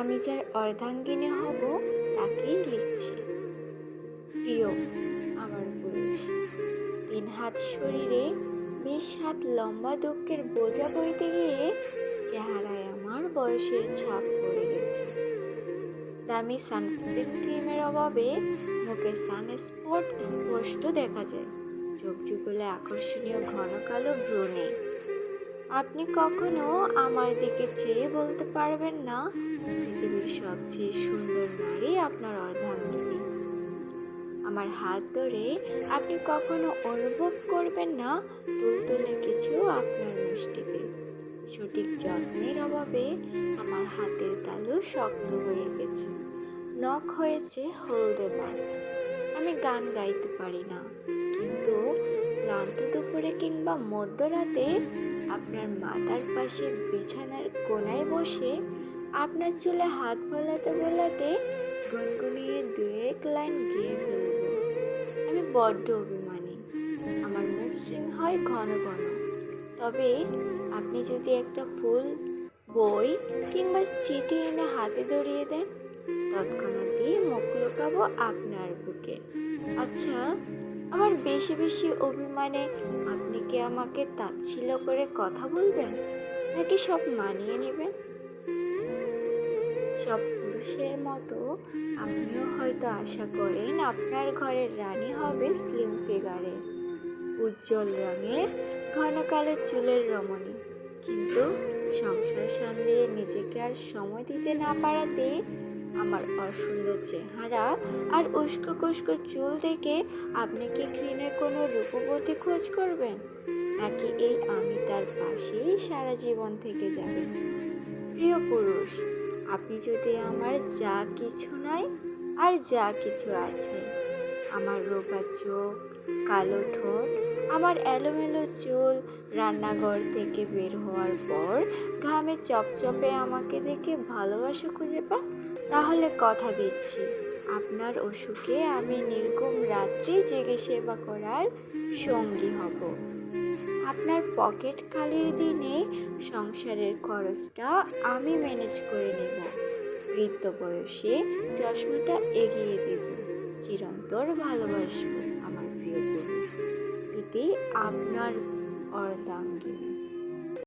আমি যার অর্ধাঙ্গিনী হব, তাকেই লিখছি। প্রিয়, আমার পুরুষ, তিন হাত শরীরে, বিশ হাত লম্বা দুঃখের বোঝা বইতে গিয়ে চেহারায় আমার বয়সের ছাপ পড়ে গেছে। দামি সানস্ক্রিন ক্রিমের অভাবে মুখে সানস্পট স্পষ্ট দেখা যায়। চোখ যুগলে আকর্ষণীয় ঘন কালো ভ্রু নেই। আপনি কখনো আমার দিকে চেয়ে বলতে পারবেন না? পৃথিবীর সবচেয়ে সুন্দর নারী আপনার অর্ধাঙ্গিনী। আমার হাত ধরে আপনি কখনো অনুভব করবেন না? তুলতুলে কিছু আপনার মুষ্টিতে। সঠিক যত্নের অভাবে আমার হাতের তালু শক্ত হয়ে গেছে। নখ হয়েছে হলদে বাদ। আমি গান গাইতে পারি না। কিন্তু ক্লান্ত দুপুরে কিংবা মধ্যরাতে আপনার মাথার পাশে বিছানার কোনায় বসে আপনার চুলে হাত বোলাতে বোলাতে গুনগুনিয়ে দু এক লাইন গিয়ে ফেলব। আমি বড্ড অভিমানী। আমার মুখ সুইং হয় ঘন ঘন। তবে আপনি যদি একটা ফুল, বই কিংবা চিঠি এনে হাতে ধরিয়ে দেন, তৎক্ষণাৎই মুখ লুকাবো আপনার বুকে। আচ্ছা আমার বেশি বেশি অভিমানে আপনি কি আমাকে তাচ্ছিল্য করে কথা বলবেন? নাকি সব মানিয়ে নেবেন? সব পুরুষের মতো আপনিও হয়তো আশা করেন আপনার ঘরের রানী হবে স্লিম ফিগারে উজ্জ্বল রঙের, ঘন কালো চুলের রমণী। কিন্তু সংসার সামলিয়ে নিজেকে আর সময় দিতে না পারাতে আমার অসুন্দর চেহারা আর উস্কো কুস্কো চুল দেখে আপনি কি ঘৃণে কোনো রূপবতী খোঁজ করবেন? নাকি এই আমি তার পাশেই সারা জীবন থেকে যাবেন প্রিয় পুরুষ, আপনি যদি আমার যা কিছু নাই আর যা কিছু আছে, আমার রোগা চোখ, কালো ঠোঁট, আমার এলোমেলো চুল, রান্নাঘর থেকে বের হওয়ার পর ঘামে চপচপে আমাকে দেখে ভালোবাসা খুঁজে পান? তাহলে কথা দিচ্ছি। আপনার অসুখে আমি নির্গম রাত্রি জেগে সেবা করার সঙ্গী হব। আপনার পকেট খালির দিনে সংসারের খরচটা আমি ম্যানেজ করে নেব। বৃদ্ধ বয়সে চশমাটা এগিয়ে দেব। চিরন্তর ভালোবাসবো আমার প্রিয় এটি আপনার অর্ধাঙ্গিনী।